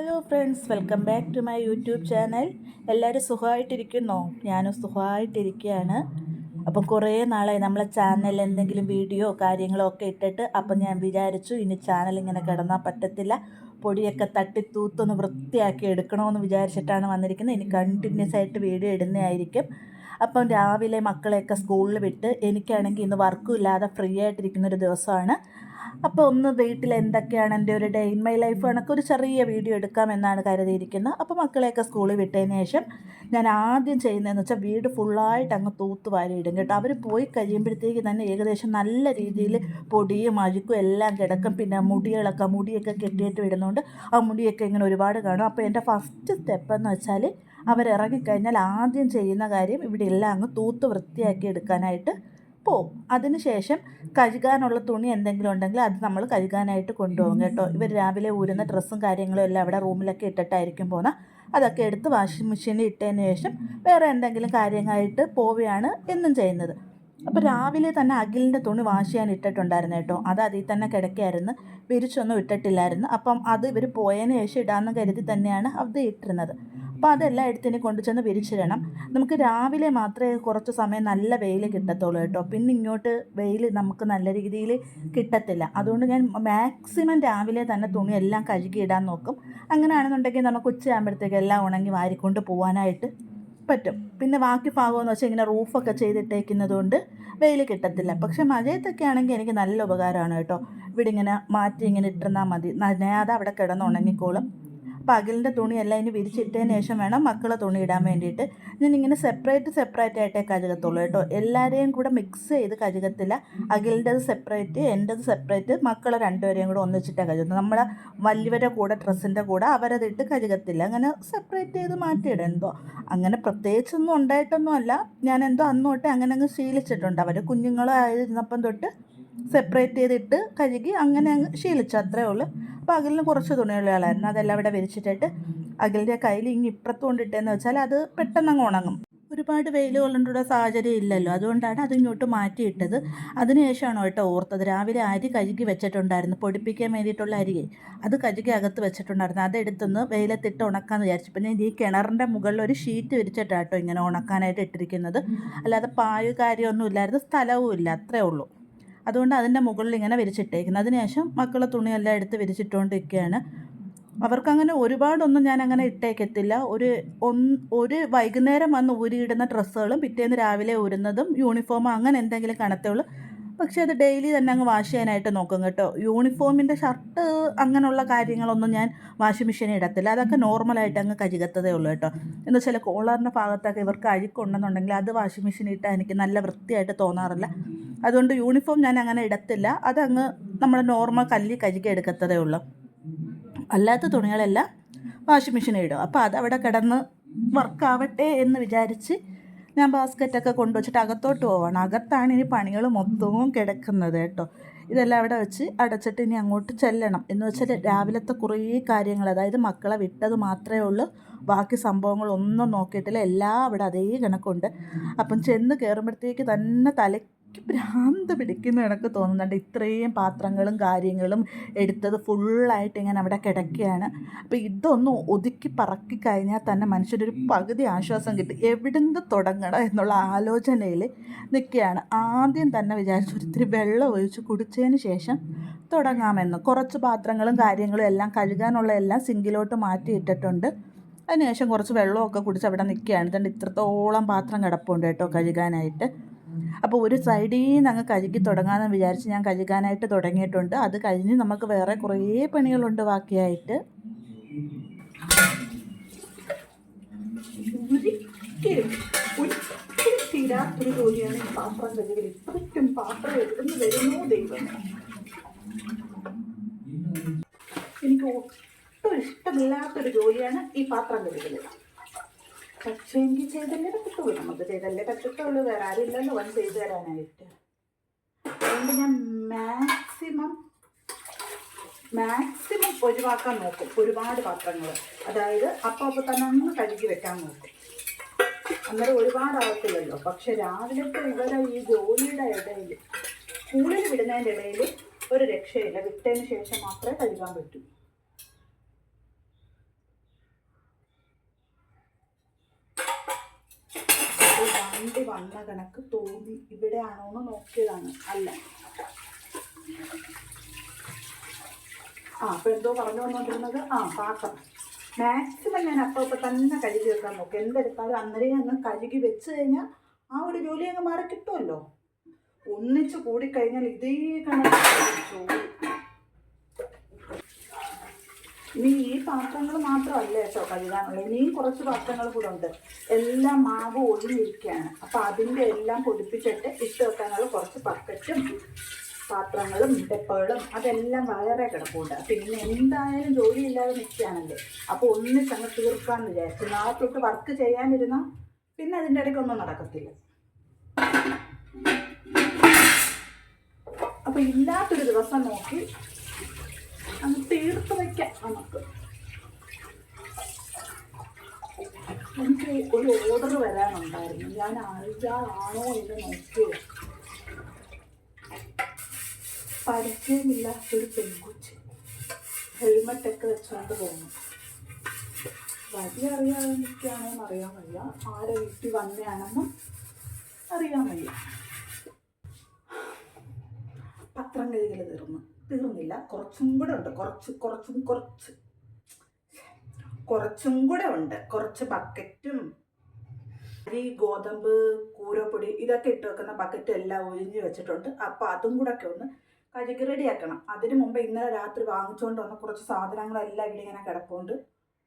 Hello friends welcome back to my YouTube channel എല്ലാവരും സുഖമായിട്ടിരിക്കുന്നോ? ഞാനും സുഖമായിട്ടിരിക്കുകയാണ്. അപ്പം കുറേ നാളായി നമ്മളെ ചാനലിൽ എന്തെങ്കിലും വീഡിയോ കാര്യങ്ങളോ ഒക്കെ ഇട്ടിട്ട് അപ്പം ഞാൻ വിചാരിച്ചു ഇനി ചാനൽ ഇങ്ങനെ കിടന്നാൽ പറ്റത്തില്ല. പൊടിയൊക്കെ തട്ടി തൂത്തൊന്ന് വൃത്തിയാക്കി എടുക്കണമെന്ന് വിചാരിച്ചിട്ടാണ് വന്നിരിക്കുന്നത്. ഇനി കണ്ടിന്യൂസ് ആയിട്ട് വീഡിയോ ഇടുന്നതായിരിക്കും. അപ്പം രാവിലെ മക്കളെയൊക്കെ സ്കൂളിൽ വിട്ട് എനിക്കാണെങ്കിൽ ഇന്ന് വർക്കും ഇല്ലാതെ ഫ്രീ ആയിട്ടിരിക്കുന്ന ഒരു ദിവസമാണ്. അപ്പോൾ ഒന്ന് വീട്ടിൽ എന്തൊക്കെയാണ് എന്റെ ഒരു ഡേ ഇൻ മൈ ലൈഫ് കണക്ക് ഒരു ചെറിയ വീഡിയോ എടുക്കാം എന്നാണ് കരുതിയിരിക്കുന്നത്. അപ്പോൾ മക്കളെയൊക്കെ സ്കൂളിൽ വിട്ടതിന് ശേഷം ഞാൻ ആദ്യം ചെയ്യുന്നതെന്ന് വെച്ചാൽ വീട് ഫുള്ളായിട്ട് അങ്ങ് തൂത്ത് ഇടും കേട്ടോ. അവർ പോയി കഴിയുമ്പോഴത്തേക്ക് തന്നെ ഏകദേശം നല്ല രീതിയിൽ പൊടിയും അഴുക്കും എല്ലാം കിടക്കും. പിന്നെ മുടികളൊക്കെ മുടിയൊക്കെ കെട്ടിയിട്ട് വിടുന്നുണ്ട് ആ മുടിയൊക്കെ ഇങ്ങനെ ഒരുപാട് കാണും. അപ്പോൾ എന്റെ ഫസ്റ്റ് സ്റ്റെപ്പ് എന്ന് വെച്ചാൽ അവരിറങ്ങിക്കഴിഞ്ഞാൽ ആദ്യം ചെയ്യുന്ന കാര്യം ഇവിടെ എല്ലാം അങ്ങ് തൂത്ത് വൃത്തിയാക്കി എടുക്കാനായിട്ട് പോവും. അതിനുശേഷം കഴുകാനുള്ള തുണി എന്തെങ്കിലും ഉണ്ടെങ്കിൽ അത് നമ്മൾ കഴുകാനായിട്ട് കൊണ്ടുപോകും കേട്ടോ. ഇവർ രാവിലെ ഊരുന്ന ഡ്രസ്സും കാര്യങ്ങളും എല്ലാം അവിടെ റൂമിലൊക്കെ ഇട്ടിട്ടായിരിക്കും പോകുന്നത്. അതൊക്കെ എടുത്ത് വാഷിംഗ് മെഷീനിൽ ഇട്ടതിന് ശേഷം വേറെ എന്തെങ്കിലും കാര്യങ്ങളായിട്ട് പോവുകയാണ് എന്നും ചെയ്യുന്നത്. അപ്പോൾ രാവിലെ തന്നെ അഖിലിന്റെ തുണി വാഷ് ചെയ്യാൻ ഇട്ടിട്ടുണ്ടായിരുന്നു കേട്ടോ. അത് അതിൽ തന്നെ കിടക്കായിരുന്നു വിരിച്ചൊന്നും ഇട്ടിട്ടില്ലായിരുന്നു. അപ്പം അത് ഇവർ പോയതിന് ശേഷം ഇടാമെന്ന് കരുതി തന്നെയാണ് അത് ഇട്ടിരുന്നത്. അപ്പോൾ അതെല്ലാം എടുത്തിനി കൊണ്ടു ചെന്ന് വിരിച്ചിടണം. നമുക്ക് രാവിലെ മാത്രമേ കുറച്ച് സമയം നല്ല വെയിൽ കിട്ടത്തുള്ളൂ കേട്ടോ. പിന്നെ ഇങ്ങോട്ട് വെയിൽ നമുക്ക് നല്ല രീതിയിൽ കിട്ടത്തില്ല. അതുകൊണ്ട് ഞാൻ മാക്സിമം രാവിലെ തന്നെ തുണി എല്ലാം കഴുകിയിടാൻ നോക്കും. അങ്ങനെയാണെന്നുണ്ടെങ്കിൽ നമുക്ക് ഉച്ചയാകുമ്പോഴത്തേക്ക് എല്ലാം ഉണങ്ങി വാരിക്കൊണ്ട് പോകാനായിട്ട് പറ്റും. പിന്നെ ബാക്കി ഭാഗമെന്ന് വെച്ചാൽ ഇങ്ങനെ റൂഫൊക്കെ ചെയ്തിട്ടേക്കുന്നത് കൊണ്ട് വെയിൽ കിട്ടത്തില്ല. പക്ഷെ മഴയത്തൊക്കെ ആണെങ്കിൽ എനിക്ക് നല്ല ഉപകാരമാണ് കേട്ടോ. ഇവിടെ ഇങ്ങനെ മാറ്റി ഇങ്ങനെ ഇട്ടിരുന്നാൽ മതി. നനയാതെ അവിടെ കിടന്ന് ഉണങ്ങിക്കോളും പകലിന്റെ തുണിയെല്ലാം ഇനി വിരിച്ചിട്ടതിന് ശേഷം വേണം മക്കളെ തുണി ഇടാൻ വേണ്ടിയിട്ട്. ഞാൻ ഇങ്ങനെ സെപ്പറേറ്റ് സെപ്പറേറ്റ് ആയിട്ടേ കഴുകത്തുള്ളൂ കേട്ടോ. എല്ലാവരെയും കൂടെ മിക്സ് ചെയ്ത് കഴുകത്തില്ല. അഖിലിന്റെത് സെപ്പറേറ്റ് എന്റെത് സെപ്പറേറ്റ് മക്കളെ രണ്ടുപേരെയും കൂടെ ഒന്നിച്ചിട്ടേ കഴുകുന്നത്. നമ്മളെ വലിയവരെ കൂടെ ഡ്രസ്സിന്റെ കൂടെ അവരതിട്ട് കഴുകത്തില്ല. അങ്ങനെ സെപ്പറേറ്റ് ചെയ്ത് മാറ്റിയിടണ്ടോ അങ്ങനെ പ്രത്യേകിച്ചൊന്നും ഉണ്ടായിട്ടൊന്നുമല്ല. ഞാൻ എന്തോ അന്ന് തൊട്ട് അങ്ങനെ അങ്ങ് ശീലിച്ചിട്ടുണ്ട്. അവർ കുഞ്ഞുങ്ങളായിരുന്നപ്പം തൊട്ട് സെപ്പറേറ്റ് ചെയ്തിട്ട് കഴുകി അങ്ങനെ അങ്ങ് ശീലിച്ചു അത്രേ ഉള്ളൂ. അപ്പോൾ അകലിന് കുറച്ച് തുണികളായിരുന്നു അതെല്ലാം ഇവിടെ വിരിച്ചിട്ടിട്ട് അകലിന്റെ കയ്യിൽ ഇങ്ങ് ഇപ്പുറത്ത് കൊണ്ടിട്ടെന്ന് വെച്ചാൽ അത് പെട്ടെന്ന് അങ്ങ് ഉണങ്ങും. ഒരുപാട് വെയിൽ കൊള്ളേണ്ട സാഹചര്യം ഇല്ലല്ലോ. അതുകൊണ്ടാണ് അത് ഇങ്ങോട്ട് മാറ്റിയിട്ടത്. അതിനുശേഷമാണ് കേട്ടോ ഓർത്തത്. രാവിലെ അരി കഴുകി വെച്ചിട്ടുണ്ടായിരുന്നു. പൊടിപ്പിക്കാൻ വേണ്ടിയിട്ടുള്ള അരി അത് കഴുകി അകത്ത് വെച്ചിട്ടുണ്ടായിരുന്നു. അതെടുത്തൊന്ന് വെയിലത്തിട്ട് ഉണക്കാമെന്ന് വിചാരിച്ചു. പിന്നെ ഈ കിണറിന്റെ മുകളിൽ ഒരു ഷീറ്റ് വിരിച്ചിട്ടാട്ടോ ഇങ്ങനെ ഉണക്കാനായിട്ട് ഇട്ടിരിക്കുന്നത്. അല്ലാതെ പായ കാര്യമൊന്നും ഇല്ലായിരുന്നു. സ്ഥലവും ഇല്ല. അത്രേ ഉള്ളൂ. അതുകൊണ്ട് അതിന്റെ മുകളിൽ ഇങ്ങനെ വിരിച്ചിട്ടേക്കുന്നത് അതിനുശേഷം മക്കളെ തുണിയെല്ലാം എടുത്ത് വിരിച്ചിട്ടുകൊണ്ടിരിക്കുകയാണ് അവർക്കങ്ങനെ ഒരുപാടൊന്നും ഞാൻ അങ്ങനെ ഇട്ടേക്കത്തില്ല. ഒരു ഒന്ന് ഒരു വൈകുന്നേരം വന്ന് ഊരിയിടുന്ന ഡ്രസ്സുകളും പിറ്റേന്ന് രാവിലെ ഊരുന്നതും യൂണിഫോമോ അങ്ങനെ എന്തെങ്കിലും കണത്തേ ഉള്ളൂ. പക്ഷേ അത് ഡെയിലി തന്നെ അങ്ങ് വാഷ് ചെയ്യാനായിട്ട് നോക്കും കേട്ടോ. യൂണിഫോമിന്റെ ഷർട്ട് അങ്ങനെയുള്ള കാര്യങ്ങളൊന്നും ഞാൻ വാഷിംഗ് മെഷീനിൽ ഇടത്തില്ല. അതൊക്കെ നോർമലായിട്ട് അങ്ങ് കഴുകത്തതേ ഉള്ളൂ കേട്ടോ. എന്ന് വെച്ചാൽ കോളറിന്റെ ഭാഗത്തൊക്കെ ഇവർക്ക് അഴുക്കുണ്ടെന്നുണ്ടെങ്കിൽ അത് വാഷിംഗ് മെഷീനിൽ ഇട്ടാൽ എനിക്ക് നല്ല വൃത്തിയായിട്ട് തോന്നാറില്ല. അതുകൊണ്ട് യൂണിഫോം ഞാൻ അങ്ങനെ ഇടത്തില്ല. അതങ്ങ് നമ്മൾ നോർമൽ കല്ലി കഴുകി എടുക്കത്തതേ ഉള്ളൂ. അല്ലാത്ത തുണികളെല്ലാം വാഷിംഗ് മെഷീനിൽ ഇടും. അപ്പോൾ അതവിടെ കിടന്ന് വർക്കാവട്ടെ എന്ന് വിചാരിച്ച് ഞാൻ ബാസ്ക്കറ്റൊക്കെ കൊണ്ടുവച്ചിട്ട് അകത്തോട്ട് പോവാണ്. അകത്താണ് ഇനി പണികൾ മൊത്തവും കിടക്കുന്നത് കേട്ടോ. ഇതെല്ലാം അവിടെ വെച്ച് അടച്ചിട്ട് ഇനി അങ്ങോട്ട് ചെല്ലണം. എന്ന് വെച്ചാൽ രാവിലത്തെ കുറേ കാര്യങ്ങൾ അതായത് മക്കളെ വിട്ടത് മാത്രമേ ഉള്ളൂ. ബാക്കി സംഭവങ്ങളൊന്നും നോക്കിയിട്ടില്ല. എല്ലാം അവിടെ അതേ കണക്കുണ്ട്. അപ്പം ചെന്ന് കയറുമ്പോഴത്തേക്ക് തന്നെ തല എനിക്ക് ഭ്രാന്ത് പിടിക്കുന്ന കണക്ക് തോന്നുന്നുണ്ട്. ഇത്രയും പാത്രങ്ങളും കാര്യങ്ങളും എടുത്തത് ഫുള്ളായിട്ട് ഇങ്ങനെ അവിടെ കിടക്കുകയാണ്. അപ്പോൾ ഇതൊന്ന് ഒതുക്കി പറക്കി കഴിഞ്ഞാൽ തന്നെ മനുഷ്യരൊരു പകുതി ആശ്വാസം കിട്ടും. എവിടുന്ന് തുടങ്ങണം എന്നുള്ള ആലോചനയിൽ നിൽക്കുകയാണ്. ആദ്യം തന്നെ വിചാരിച്ചു ഒരിത്തിരി വെള്ളം ഒഴിച്ച് കുടിച്ചതിന് ശേഷം തുടങ്ങാമെന്ന്. കുറച്ച് പാത്രങ്ങളും കാര്യങ്ങളും എല്ലാം കഴുകാനുള്ള എല്ലാം സിങ്കിലോട്ട് മാറ്റിയിട്ടിട്ടുണ്ട് അതിനുശേഷം കുറച്ച് വെള്ളമൊക്കെ കുടിച്ച് അവിടെ നിൽക്കുകയാണ്. ഇത്രത്തോളം പാത്രം കിടപ്പുണ്ട് കേട്ടോ കഴുകാനായിട്ട്. അപ്പോൾ ഒരു സൈഡിൽ നിന്ന് അങ്ങ് കഴുകി തുടങ്ങാമെന്ന് വിചാരിച്ച് ഞാൻ കഴുകാനായിട്ട് തുടങ്ങിയിട്ടുണ്ട്. അത് കഴിഞ്ഞ് നമുക്ക് വേറെ കുറേ പണികളുണ്ട് ബാക്കിയായിട്ട്. ജോലിയാണ് പാത്രം പാത്രം എനിക്ക് ഒട്ടും ഇഷ്ടമില്ലാത്തൊരു ജോലിയാണ് ഈ പാത്രം കഴുകൽ പക്ഷേ എനിക്ക് ചെയ്തല്ലേ? പറ്റത്തുള്ളൂ. നമുക്ക് ചെയ്തല്ലേ പറ്റത്തുള്ളൂ വേറെ ആരില്ലല്ലോ വൺ ചെയ്തു തരാനായിട്ട്. അതുകൊണ്ട് ഞാൻ മാക്സിമം മാക്സിമം ഒഴിവാക്കാൻ നോക്കും. ഒരുപാട് പാത്രങ്ങൾ അതായത് അപ്പം അപ്പം തന്നെ ഒന്ന് കഴുകി വെക്കാൻ നോക്കും. അന്നേരം ഒരുപാടാകത്തില്ലല്ലോ പക്ഷെ രാവിലത്തെ ഇവരെ ഈ ജോലിയുടെ ഇടയിൽ സ്കൂളിൽ വിടുന്നതിന്റെ ഇടയിൽ ഒരു രക്ഷയില്ല. വിട്ടതിന് ശേഷം മാത്രമേ കഴുകാൻ പറ്റൂ വണ്ടി വന്ന കണക്ക് തോന്നി. ഇവിടെ ആണോന്ന് നോക്കിയതാണ്. അല്ല. ആ അപ്പൊ എന്തോ പറഞ്ഞു വന്നോണ്ടിരുന്നത്? ആ പാത്രം. മാക്സിമം ഞാൻ അപ്പോൾ ഇപ്പോൾ തന്നെ കഴുകി വെക്കാൻ നോക്കും. എന്തെടുത്താലും അന്നേരം അങ്ങ് കഴുകി വെച്ച് കഴിഞ്ഞാൽ ആ ഒരു ജോലി അങ്ങ് മാറി കിട്ടുമല്ലോ. ഒന്നിച്ച് കൂടിക്കഴിഞ്ഞാൽ ഇതേ കണക്ക്. ഇനി ഈ പാത്രങ്ങൾ മാത്രമല്ല കേട്ടോ കഴുകാനുള്ളത്? ഇനിയും കുറച്ച് പാത്രങ്ങൾ കൂടെ ഉണ്ട്. എല്ലാം മാവ് ഒഴിഞ്ഞിരിക്കുകയാണ്. അപ്പം അതിന്റെ എല്ലാം പൊടിപ്പിച്ചിട്ട് ഇട്ട് വെക്കാനുള്ള കുറച്ച് പക്കറ്റും പാത്രങ്ങളും ഡെപ്പകളും അതെല്ലാം വളരെ കിടപ്പുണ്ട്. പിന്നെ എന്തായാലും ജോലിയില്ലാതെ നിൽക്കുകയാണല്ലേ? അപ്പോൾ ഒന്നിച്ചങ്ങ് തീർക്കാമെന്ന് വിചാരിച്ചു. നാളെ തൊട്ട് വർക്ക് ചെയ്യാനിരുന്നാൽ പിന്നെ അതിന്റെ ഇടയ്ക്കൊന്നും നടക്കത്തില്ല. അപ്പോൾ ഇല്ലാത്തൊരു ദിവസം നോക്കി അങ്ങ് തീർത്ത് വയ്ക്കാം നമുക്ക്. എനിക്ക് ഒരു ഓർഡർ വരാനുണ്ടായിരുന്നു. ഞാൻ അയാളാണോ എന്ന് നോക്കിയത് പരിചയമില്ലാത്തൊരു പെൺകുച്ചി. ഹെൽമെറ്റൊക്കെ വെച്ചുകൊണ്ട് പോകുന്നു വഴി അറിയാതെ എന്ന് അറിയാൻ വയ്യ. ആരെ വീട്ടിൽ വന്നതാണെന്നും അറിയാൻ വയ്യ. പത്രം കഴുകൽ തീർന്നു. തീർന്നില്ല കുറച്ചും കൂടെ ഉണ്ട്. കുറച്ച് കുറച്ചും കുറച്ച്. കുറച്ചും കൂടെ ഉണ്ട്. കുറച്ച് ബക്കറ്റും ഈ ഗോതമ്പ് കൂരപ്പൊടി ഇതൊക്കെ ഇട്ട് വെക്കുന്ന ബക്കറ്റ് എല്ലാം ഒഴിഞ്ഞ് വെച്ചിട്ടുണ്ട്. അപ്പോൾ അതും കൂടെ ഒക്കെ ഒന്ന് കഴുകി റെഡിയാക്കണം. അതിന് മുമ്പ് ഇന്നലെ രാത്രി വാങ്ങിച്ചുകൊണ്ട് വന്ന കുറച്ച് സാധനങ്ങളെല്ലാം ഇവിടെ ഇങ്ങനെ കിടപ്പുണ്ട്.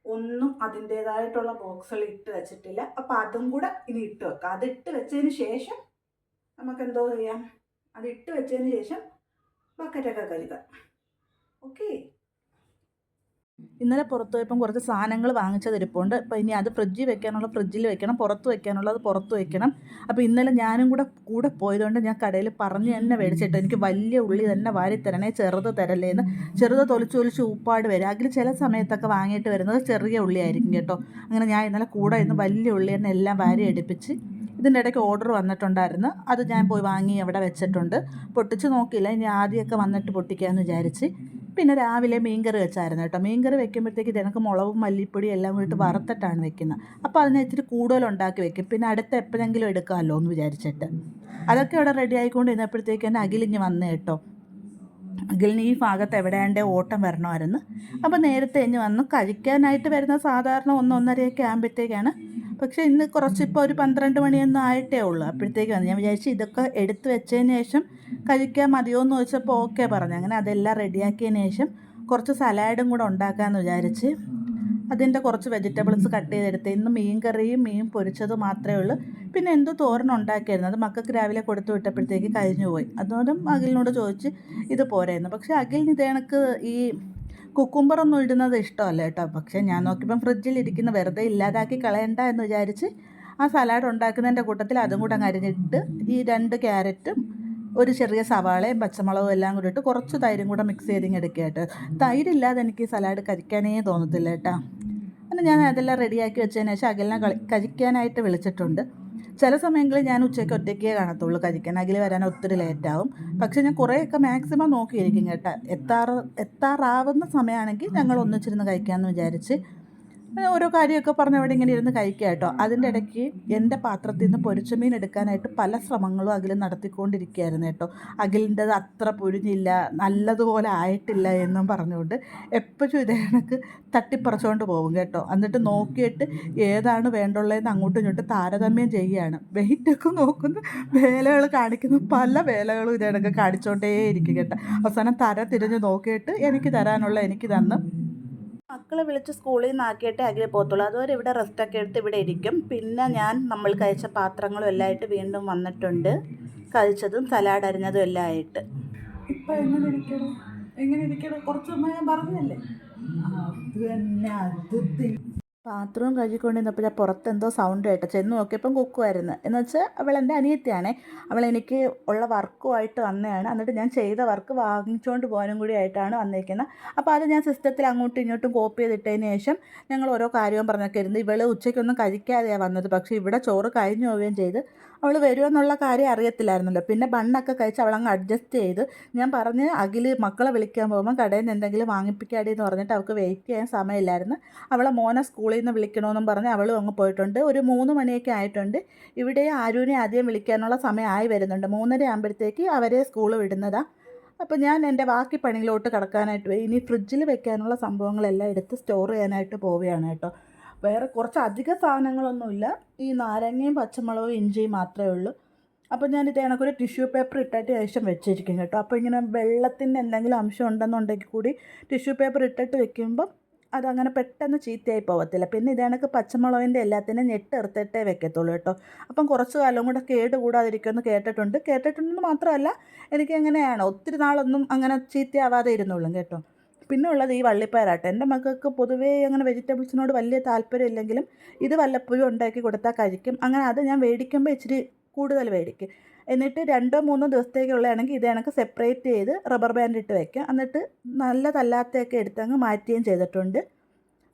ഒന്നും അതിന്റേതായിട്ടുള്ള ബോക്സുകൾ ഇട്ട് വെച്ചിട്ടില്ല. അപ്പോൾ അതും കൂടെ ഇനി ഇട്ട് വെക്കാം. അത് ഇട്ട് വെച്ചതിന് ശേഷം നമുക്ക് എന്തോ ചെയ്യാം. അത് ഇട്ട് വെച്ചതിന് ശേഷം ബക്കറ്റൊക്കെ ഓക്കേ. ഇന്നലെ പുറത്ത് പോയപ്പം കുറച്ച് സാധനങ്ങൾ വാങ്ങിച്ചത് ഇരിപ്പുണ്ട്. അപ്പോൾ ഇനി അത് ഫ്രിഡ്ജിൽ വെക്കാനുള്ള ഫ്രിഡ്ജിൽ വെക്കണം പുറത്ത് വെക്കാനുള്ളത് പുറത്ത് വെക്കണം. അപ്പോൾ ഇന്നലെ ഞാനും കൂടെ കൂടെ പോയതുകൊണ്ട് ഞാൻ കടയിൽ പറഞ്ഞ് തന്നെ മേടിച്ചിട്ട് എനിക്ക് വലിയ ഉള്ളി തന്നെ വാരി തരണേ ചെറുത് തരല്ലേന്ന്. ചെറുത് തൊലിച്ച് തൊലിച്ച് ഉപ്പാട് വരും. അതിൽ ചില സമയത്തൊക്കെ വാങ്ങിയിട്ട് വരുന്നത് ചെറിയ ഉള്ളിയായിരിക്കും കേട്ടോ. അങ്ങനെ ഞാൻ ഇന്നലെ കൂടെ ഇന്ന് വലിയ ഉള്ളി തന്നെ എല്ലാം വാരി എടുപ്പിച്ച് ഇതിന്റെ ഇടയ്ക്ക് ഓർഡർ വന്നിട്ടുണ്ടായിരുന്നു. അത് ഞാൻ പോയി വാങ്ങി അവിടെ വെച്ചിട്ടുണ്ട്. പൊട്ടിച്ച് നോക്കിയില്ല. ഇനി ആദ്യമൊക്കെ വന്നിട്ട് പൊട്ടിക്കാമെന്ന് വിചാരിച്ച്. പിന്നെ രാവിലെ മീൻകറി വെച്ചായിരുന്നു കേട്ടോ. മീൻകറി വെക്കുമ്പോഴത്തേക്ക് ഇതിനൊക്കെ മുളകും മല്ലിപ്പൊടി എല്ലാം കൂടിയിട്ട് വറുത്തിട്ടാണ് വെക്കുന്നത് അപ്പോൾ അതിനെ ഇച്ചിരി കൂടുതൽ ഉണ്ടാക്കി വെക്കും. പിന്നെ അടുത്ത എപ്പോഴെങ്കിലും എടുക്കാമല്ലോ എന്ന് വിചാരിച്ചിട്ട്. അതൊക്കെ ഇവിടെ റെഡി ആയിക്കൊണ്ട് ഇരുന്നപ്പോഴത്തേക്ക് തന്നെ അഖിലിഞ്ഞ് വന്നേ കേട്ടോ. അഖിലിന് ഈ ഭാഗത്ത് എവിടെയാണ്ട് ഓട്ടം വരണമായിരുന്നു. അപ്പോൾ നേരത്തെ ഇഞ്ഞ് വന്നു കഴിക്കാനായിട്ട് വരുന്ന സാധാരണ ഒന്നൊന്നരയൊക്കെ ആകുമ്പോഴത്തേക്കാണ് പക്ഷേ ഇന്ന് കുറച്ചിപ്പോൾ ഒരു പന്ത്രണ്ട് മണിയൊന്നും ആയിട്ടേ ഉള്ളൂ. അപ്പോഴത്തേക്കാണ് ഞാൻ വിചാരിച്ചു ഇതൊക്കെ എടുത്തു വെച്ചതിന് ശേഷം കഴിക്കാൻ മതിയോ എന്ന് ചോദിച്ചപ്പോൾ ഓക്കെ പറഞ്ഞു. അങ്ങനെ അതെല്ലാം റെഡിയാക്കിയതിന് ശേഷം കുറച്ച് സലാഡും കൂടെ ഉണ്ടാക്കാമെന്ന് വിചാരിച്ച് അതിന്റെ കുറച്ച് വെജിറ്റബിൾസ് കട്ട് ചെയ്തെടുത്ത് ഇന്ന് മീൻ കറിയും മീൻ പൊരിച്ചതും മാത്രമേ ഉള്ളൂ. പിന്നെ എന്ത് തോരൻ ഉണ്ടാക്കിയായിരുന്നു? അത് മക്കൾക്ക് രാവിലെ കൊടുത്തു വിട്ടപ്പോഴത്തേക്ക് കഴിഞ്ഞു പോയി അതുകൊണ്ടും അഖിലിനോട് ചോദിച്ച് ഇത് പോരായിരുന്നു. പക്ഷേ അഖിലിന് ഇത് കണക്ക് ഈ കുക്കുംബറൊന്നും ഇടുന്നത് ഇഷ്ടമല്ല കേട്ടോ. പക്ഷേ ഞാൻ നോക്കിയപ്പം ഫ്രിഡ്ജിൽ ഇരിക്കുന്ന വെറുതെ ഇല്ലാതാക്കി കളയണ്ട എന്ന് വിചാരിച്ച് ആ സലാഡ് ഉണ്ടാക്കുന്നതിന്റെ കൂട്ടത്തിൽ അതും കൂടെ അങ്ങ് അരിഞ്ഞിട്ട് ഈ രണ്ട് ക്യാരറ്റും ഒരു ചെറിയ സവാളയും പച്ചമുളകും എല്ലാം കൂടി ഇട്ട് കുറച്ച് തൈരും കൂടെ മിക്സ് ചെയ്തിങ്ങ് എടുക്കുക കേട്ടോ. തൈരില്ലാതെ എനിക്ക് സലാഡ് കഴിക്കാനേ തോന്നത്തില്ല കേട്ടോ. അങ്ങനെ ഞാൻ അതെല്ലാം റെഡിയാക്കി വെച്ചതിന് ശേഷം അകലിനെ കഴിക്കാനായിട്ട് വിളിച്ചിട്ടുണ്ട്. ചില സമയങ്ങളിൽ ഞാൻ ഉച്ചയ്ക്ക് ഒറ്റയ്ക്കേ കാണത്തുള്ളൂ കഴിക്കാൻ. അഖിൽ വരാൻ ഒത്തിരി ലേറ്റാവും പക്ഷേ ഞാൻ കുറേയൊക്കെ മാക്സിമം നോക്കിയിരിക്കും കേട്ടോ. എത്താറ് എത്താറാവുന്ന സമയമാണെങ്കിൽ ഞങ്ങൾ ഒന്നിച്ചിരുന്ന് കഴിക്കാമെന്ന് വിചാരിച്ച് ഓരോ കാര്യമൊക്കെ പറഞ്ഞ് അവിടെ ഇങ്ങനെ ഇരുന്ന് കഴിക്കുക കേട്ടോ. അതിന്റെ ഇടയ്ക്ക് എന്റെ പാത്രത്തിൽ നിന്ന് പൊരിച്ച മീൻ എടുക്കാനായിട്ട് പല ശ്രമങ്ങളും അഖിൽ നടത്തിക്കൊണ്ടിരിക്കുകയായിരുന്നു കേട്ടോ. അഖിലിന്റെത് അത്ര പൊരിഞ്ഞില്ല നല്ലതുപോലെ ആയിട്ടില്ല എന്നും പറഞ്ഞുകൊണ്ട് എപ്പോഴും ഇതേ കണക്ക് തട്ടിപ്പറിച്ചുകൊണ്ട് പോകും കേട്ടോ. എന്നിട്ട് നോക്കിയിട്ട് ഏതാണ് വേണ്ടുള്ളതെന്ന് അങ്ങോട്ടും ഇങ്ങോട്ടും താരതമ്യം ചെയ്യുകയാണ്. വെയിറ്റൊക്കെ നോക്കുന്ന വേലകൾ കാണിക്കുന്ന പല വേലകളും ഇതേ കണക്ക് കാണിച്ചുകൊണ്ടേ ഇരിക്കും കേട്ടോ. അവസാനം തര തിരിഞ്ഞ് നോക്കിയിട്ട് എനിക്ക് തരാനുള്ള എനിക്ക് തന്ന് മക്കളെ വിളിച്ച് സ്കൂളിൽ നിന്ന് ആക്കിയിട്ടേ അകലെ പോകത്തുള്ളൂ. അതുവരെ ഇവിടെ റെസ്റ്റൊക്കെ എടുത്ത് ഇവിടെ ഇരിക്കും. പിന്നെ ഞാൻ നമ്മൾ കഴിച്ച പാത്രങ്ങളും എല്ലാം ആയിട്ട് വീണ്ടും വന്നിട്ടുണ്ട്. കഴിച്ചതും സലാഡ് അരിഞ്ഞതും എല്ലാം ആയിട്ട്. ഇപ്പം എങ്ങനെ ഇരിക്കണം? എങ്ങനെ ഇരിക്കണം? കുറച്ച് മുമ്പ് ഞാൻ പറഞ്ഞല്ലേ അത് തന്നെ അത് പാത്രവും കഴുകിക്കൊണ്ടിരുന്നപ്പോൾ ഞാൻ പുറത്തെന്തോ സൗണ്ട് കേട്ടോ. ചെന്ന് നോക്കിയപ്പം കുക്കുമായിരുന്നു എന്ന് വെച്ചാൽ അവൾ എന്റെ അനിയത്തിയാണേ. അവൾ എനിക്ക് ഉള്ള വർക്കുമായിട്ട് വന്നതാണ്. എന്നിട്ട് ഞാൻ ചെയ്ത വർക്ക് വാങ്ങിച്ചുകൊണ്ട് പോകാനും കൂടി ആയിട്ടാണ് വന്നിരിക്കുന്നത് അപ്പോൾ അത് ഞാൻ സിസ്റ്റത്തിൽ അങ്ങോട്ടും ഇങ്ങോട്ടും കോപ്പി ചെയ്തിട്ടതിന് ശേഷം ഞങ്ങൾ ഓരോ കാര്യവും പറഞ്ഞൊക്കെ ഇരുന്ന് ഇവൾ ഉച്ചയ്ക്കൊന്നും കഴിക്കാതെയാണ് വന്നത്. പക്ഷേ ഇവിടെ ചോറ് കഴിഞ്ഞു പോവുകയും ചെയ്ത്. അവൾ വരുമെന്നുള്ള കാര്യം അറിയത്തില്ലായിരുന്നല്ലോ. പിന്നെ ബണ്ണൊക്കെ കഴിച്ച് അവളങ്ങ് അഡ്ജസ്റ്റ് ചെയ്ത് ഞാൻ പറഞ്ഞ് അഖിൽ മക്കളെ വിളിക്കാൻ പോകുമ്പോൾ കടയിൽ നിന്ന് എന്തെങ്കിലും വാങ്ങിപ്പിക്കാടി എന്ന് പറഞ്ഞിട്ട് അവൾക്ക് വെയിറ്റ് ചെയ്യാൻ സമയമില്ലായിരുന്നു. അവളെ മോനെ സ്കൂളിൽ നിന്ന് വിളിക്കണമെന്നും പറഞ്ഞ് അവളും അങ്ങ് പോയിട്ടുണ്ട്. ഒരു മൂന്ന് മണിയൊക്കെ ആയിട്ടുണ്ട്. ഇവിടെ ആരൂനെ ആദ്യം വിളിക്കാനുള്ള സമയമായി വരുന്നുണ്ട്. മൂന്നര ആകുമ്പോഴത്തേക്ക് അവരെ സ്കൂൾ വിടുന്നതാണ് അപ്പോൾ ഞാൻ എന്റെ ബാക്കി പണിയിലോട്ട് കടക്കാനായിട്ട് ഇനി ഫ്രിഡ്ജിൽ വെക്കാനുള്ള സംഭവങ്ങളെല്ലാം എടുത്ത് സ്റ്റോർ ചെയ്യാനായിട്ട് പോവുകയാണ് കേട്ടോ. വേറെ കുറച്ച് അധിക സാധനങ്ങളൊന്നുമില്ല. ഈ നാരങ്ങയും പച്ചമുളകും ഇഞ്ചിയും മാത്രമേ ഉള്ളൂ. അപ്പോൾ ഞാൻ ഇത് കണക്കൊരു ടിഷ്യൂ പേപ്പർ ഇട്ടിട്ട് ശേഷം വെച്ചിരിക്കും കേട്ടോ. അപ്പോൾ ഇങ്ങനെ വെള്ളത്തിന്റെ എന്തെങ്കിലും അംശം ഉണ്ടെന്നുണ്ടെങ്കിൽ കൂടി ടിഷ്യൂ പേപ്പർ ഇട്ടിട്ട് വെക്കുമ്പം അതങ്ങനെ പെട്ടെന്ന് ചീത്തയായി പോകത്തില്ല പിന്നെ ഇത് കണക്ക് പച്ചമുളകിന്റെ എല്ലാത്തിനും ഞെട്ടെടുത്തിട്ടേ വെക്കത്തുള്ളൂ കേട്ടോ. അപ്പം കുറച്ച് കാലം കൂടെ കേട് കൂടാതിരിക്കുമെന്ന് കേട്ടിട്ടുണ്ട്. കേട്ടിട്ടുണ്ടെന്ന് മാത്രമല്ല എനിക്ക് എങ്ങനെയാണ്? ഒത്തിരി നാളൊന്നും അങ്ങനെ ചീത്തയാവാതെ ഇരുന്നുള്ളൂ കേട്ടോ. പിന്നെ ഉള്ളത് ഈ വള്ളിപ്പയറാട്ടെ. എന്റെ മക്കൾക്ക് പൊതുവേ അങ്ങനെ വെജിറ്റബിൾസിനോട് വലിയ താല്പര്യം ഇല്ലെങ്കിലും ഇത് വല്ലപ്പോഴും ഉണ്ടാക്കി കൊടുത്താൽ കഴിക്കും. അങ്ങനെ അത് ഞാൻ മേടിക്കുമ്പോൾ ഇച്ചിരി കൂടുതൽ മേടിക്കും എന്നിട്ട് രണ്ടോ മൂന്നോ ദിവസത്തേക്കുള്ളതാണെങ്കിൽ ഇത് എനിക്ക് സെപ്പറേറ്റ് ചെയ്ത് റബ്ബർ ബാൻഡ് ഇട്ട് വയ്ക്കാം എന്നിട്ട് നല്ലതല്ലാത്തതൊക്കെ എടുത്ത് അങ്ങ് മാറ്റുകയും ചെയ്തിട്ടുണ്ട്.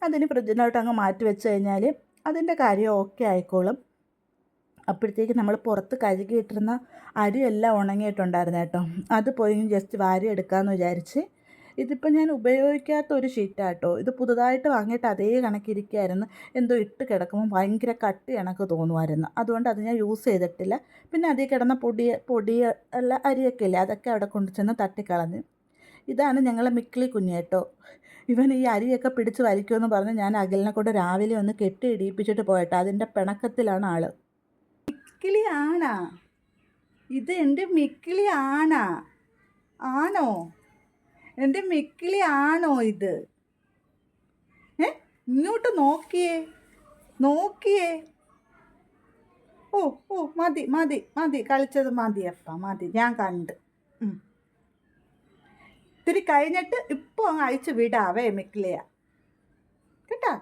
അതിന് ഫ്രിഡ്ജിനോട്ട് അങ്ങ് മാറ്റി വെച്ച് കഴിഞ്ഞാൽ അതിന്റെ കാര്യം ഓക്കെ ആയിക്കോളും. അപ്പോഴത്തേക്ക് നമ്മൾ പുറത്ത് കഴുകിയിട്ടിരുന്ന അരിയെല്ലാം ഉണങ്ങിയിട്ടുണ്ടായിരുന്നു കേട്ടോ. അത് പോയി ജസ്റ്റ് വാരി എടുക്കാമെന്ന് വിചാരിച്ച് ഇതിപ്പോൾ ഞാൻ ഉപയോഗിക്കാത്ത ഒരു ഷീറ്റാട്ടോ. ഇത് പുതുതായിട്ട് വാങ്ങിയിട്ട് അതേ കണക്കിരിക്കുകയായിരുന്നു എന്തോ ഇട്ട് കിടക്കുമ്പോൾ ഭയങ്കര കട്ടി കണക്ക് തോന്നുമായിരുന്നു അതുകൊണ്ട് അത് ഞാൻ യൂസ് ചെയ്തിട്ടില്ല. പിന്നെ അതിൽ കിടന്ന പൊടി പൊടി അല്ല അരിയൊക്കെ ഇല്ലേ അതൊക്കെ അവിടെ കൊണ്ടു ചെന്ന് തട്ടിക്കളഞ്ഞ്. ഇതാണ് ഞങ്ങളെ മിക്കിളി കുഞ്ഞേട്ടോ ഇവൻ ഈ അരിയൊക്കെ പിടിച്ച് വലിക്കുമെന്ന് പറഞ്ഞ് ഞാൻ അകലിനെ കൊണ്ട് രാവിലെ ഒന്ന് കെട്ടി ഇടിയിപ്പിച്ചിട്ട് പോയിട്ട്. അതിന്റെ പിണക്കത്തിലാണ് ആൾ. മിക്കിളി ആണാ? ഇത് എന്റെ മിക്കിളി ആണാ? ആണോ? എന്റെ മിക്കിളി ആണോ ഇത്? ഏ? ഇങ്ങോട്ട് നോക്കിയേ നോക്കിയേ. ഓ ഓ മതി മതി മതി. കളിച്ചത് മതി അപ്പ മതി. ഞാൻ കണ്ട്. ഇത്തിരി കഴിഞ്ഞിട്ട് ഇപ്പോൾ അങ്ങ് അയച്ചു വിടാവേ മിക്കിളിയ. കേട്ടാ?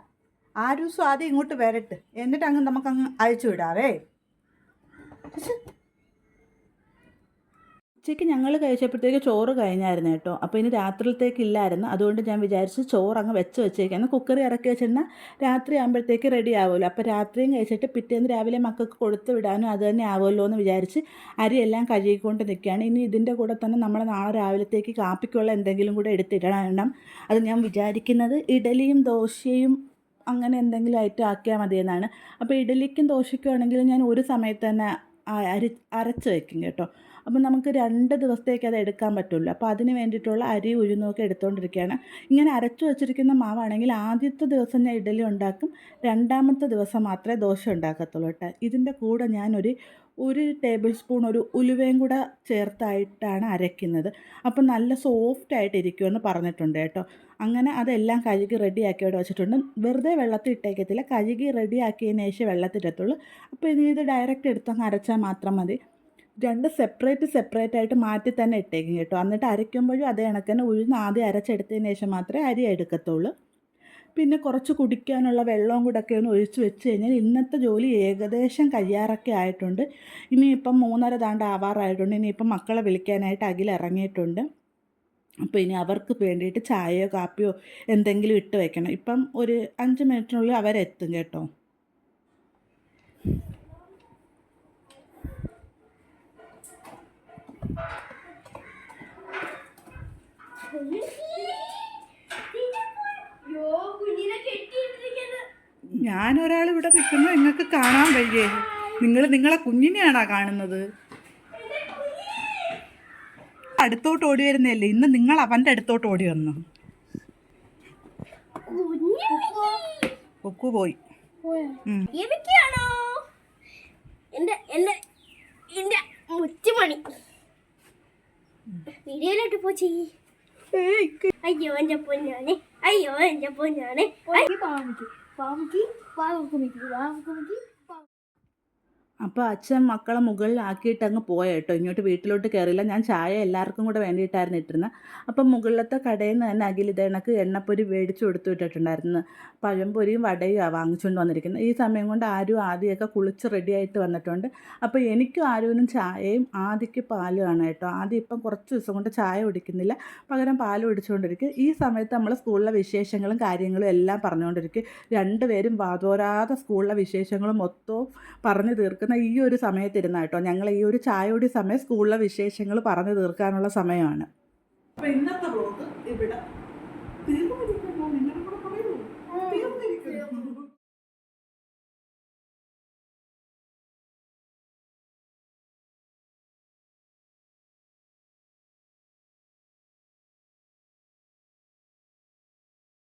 ആരൂസും ആദ്യം ഇങ്ങോട്ട് വരട്ട്. എന്നിട്ട് അങ്ങ് നമുക്കങ്ങ് അയച്ചു വിടാവേ. ഉച്ചയ്ക്ക് ഞങ്ങൾ കഴിച്ചപ്പോഴത്തേക്ക് ചോറ് കഴിഞ്ഞായിരുന്നു കേട്ടോ. അപ്പോൾ ഇനി രാത്രിയിലത്തേക്ക് ഇല്ലായിരുന്നു. അതുകൊണ്ട് ഞാൻ വിചാരിച്ചു ചോറ് അങ്ങ് വെച്ച് വെച്ചേക്കാണ് കുക്കറി ഇറക്കി വെച്ചിരുന്നാൽ രാത്രി ആകുമ്പോഴത്തേക്ക് റെഡി ആവുമല്ലോ. അപ്പോൾ രാത്രിയും കഴിച്ചിട്ട് പിറ്റേന്ന് രാവിലെ മക്കൾക്ക് കൊടുത്തു വിടാനും അത് തന്നെ ആവുമല്ലോ എന്ന് വിചാരിച്ച് അരിയെല്ലാം കഴുകിക്കൊണ്ട് നിൽക്കുകയാണ്. ഇനി ഇതിന്റെ കൂടെ തന്നെ നമ്മൾ നാളെ രാവിലത്തേക്ക് കാപ്പിക്കുള്ള എന്തെങ്കിലും കൂടെ എടുത്തിടണം. അത് ഞാൻ വിചാരിക്കുന്നത് ഇഡലിയും ദോശയും അങ്ങനെ എന്തെങ്കിലും ഐറ്റം ആക്കിയാൽ മതിയെന്നാണ്. അപ്പോൾ ഇഡലിക്കും ദോശയ്ക്കും ആണെങ്കിൽ ഞാൻ ഒരു സമയത്ത് തന്നെ അരി അരച്ച് വയ്ക്കും കേട്ടോ. അപ്പം നമുക്ക് രണ്ട് ദിവസത്തേക്ക് അത് എടുക്കാൻ പറ്റുള്ളൂ. അപ്പോൾ അതിന് വേണ്ടിയിട്ടുള്ള അരി ഉഴുന്നൊക്കെ എടുത്തുകൊണ്ടിരിക്കുകയാണ് ഇങ്ങനെ അരച്ചു വച്ചിരിക്കുന്ന മാവാണെങ്കിൽ ആദ്യത്തെ ദിവസം ഞാൻ ഇഡലി ഉണ്ടാക്കും. രണ്ടാമത്തെ ദിവസം മാത്രമേ ദോശ ഉണ്ടാക്കത്തുള്ളൂ കേട്ടോ. ഇതിന്റെ കൂടെ ഞാനൊരു ഒരു ടേബിൾ സ്പൂൺ ഒരു ഉലുവയും കൂടെ ചേർത്തായിട്ടാണ് അരയ്ക്കുന്നത്. അപ്പം നല്ല സോഫ്റ്റ് ആയിട്ട് ഇരിക്കുമെന്ന് പറഞ്ഞിട്ടുണ്ട് കേട്ടോ. അങ്ങനെ അതെല്ലാം കഴുകി റെഡിയാക്കി അവിടെ വെച്ചിട്ടുണ്ട്. വെറുതെ വെള്ളത്തിൽ ഇട്ടേക്കത്തില്ല. കഴുകി റെഡിയാക്കിയതിന് ശേഷം വെള്ളത്തിലെത്തുള്ളൂ അപ്പോൾ ഇനി ഇത് ഡയറക്റ്റ് എടുത്തങ്ങ് അരച്ചാൽ മാത്രം മതി. രണ്ട് സെപ്പറേറ്റ് സെപ്പറേറ്റ് ആയിട്ട് മാറ്റി തന്നെ ഇട്ടേക്കും കേട്ടോ. എന്നിട്ട് അരയ്ക്കുമ്പോഴും അതേ തന്നെ ഉഴുന്ന് ആദ്യം അരച്ചെടുത്തതിന് ശേഷം മാത്രമേ അരി എടുക്കത്തുള്ളൂ. പിന്നെ കുറച്ച് കുടിക്കാനുള്ള വെള്ളവും കൂടെ ഒക്കെ ഒന്ന് ഒഴിച്ച് വെച്ച് കഴിഞ്ഞാൽ ഇന്നത്തെ ജോലി ഏകദേശം കഴിയാറൊക്കെ ആയിട്ടുണ്ട്. ഇനിയിപ്പം മൂന്നര താണ്ട് ആവാറായിട്ടുണ്ട്. ഇനിയിപ്പം മക്കളെ വിളിക്കാനായിട്ട് അകിലിറങ്ങിയിട്ടുണ്ട് അപ്പോൾ ഇനി അവർക്ക് വേണ്ടിയിട്ട് ചായയോ കാപ്പിയോ എന്തെങ്കിലും ഇട്ട് വയ്ക്കണം ഇപ്പം ഒരു അഞ്ച് മിനിറ്റിനുള്ളിൽ അവരെത്തും കേട്ടോ. ഒരാൾ ഇവിടെ നിൽക്കുന്നത് നിങ്ങൾക്ക് കാണാൻ വയ്യേ. നിങ്ങൾ നിങ്ങളെ കുഞ്ഞിനെയാണോ കാണുന്നത്. അടുത്തോട്ട് ഓടി വരുന്നതല്ലേ? ഇന്ന് നിങ്ങൾ അവന്റെ അടുത്തോട്ട് ഓടി വന്നു. ഒക്കു പോയി. എനിക്കാണോ? എന്റെ എന്റെ മുറ്റുമണി വീഡിയോയിലോട്ട് പോ ചെയ്യ്. അയ്യോ എന്റെ പൊന്നാനെ അയ്യോ എന്റെ പൊന്നാനെ പാമ്പ് പാമുക്കി പാമ്പ് പാമുക്കുമിക്കി അപ്പോൾ അച്ഛൻ മക്കളെ മുകളിലാക്കിയിട്ട് അങ്ങ് പോയ കേട്ടോ. ഇങ്ങോട്ട് വീട്ടിലോട്ട് കയറിയില്ല ഞാൻ ചായ എല്ലാവർക്കും കൂടെ വേണ്ടിയിട്ടായിരുന്നു ഇട്ടിരുന്നത് അപ്പം മുകളിലത്തെ കടയിൽ നിന്ന് തന്നെ അഖിലിതേണക്ക് എണ്ണപ്പൊരി മേടിച്ചു കൊടുത്തു വിട്ടിട്ടുണ്ടായിരുന്നു. പഴംപൊരിയും വടയും ആ വാങ്ങിച്ചുകൊണ്ട് വന്നിരിക്കുന്നത് ഈ സമയം കൊണ്ട് ആരും ആദ്യമൊക്കെ കുളിച്ച് റെഡിയായിട്ട് വന്നിട്ടുണ്ട്. അപ്പോൾ എനിക്കും ആരുവിനും ചായയും ആദ്യക്ക് പാലുമാണ് കേട്ടോ. ആദ്യം ഇപ്പം കുറച്ച് ദിവസം കൊണ്ട് ചായ കുടിക്കുന്നില്ല. പകരം പാൽ കുടിച്ചുകൊണ്ടിരിക്കും ഈ സമയത്ത് നമ്മൾ സ്കൂളിലെ വിശേഷങ്ങളും കാര്യങ്ങളും എല്ലാം പറഞ്ഞുകൊണ്ടിരിക്കും രണ്ടുപേരും വാതോരാതെ സ്കൂളിലെ വിശേഷങ്ങളും മൊത്തവും പറഞ്ഞു കിട്ടുന്ന ഈ ഒരു സമയത്തിരുന്ന കേട്ടോ. ഞങ്ങൾ ഈ ഒരു ചായയോടി സമയം സ്കൂളിലെ വിശേഷങ്ങൾ പറഞ്ഞു തീർക്കാനുള്ള സമയമാണ്. ഇന്നത്തെ ബ്ലോഗ് ഇവിടെ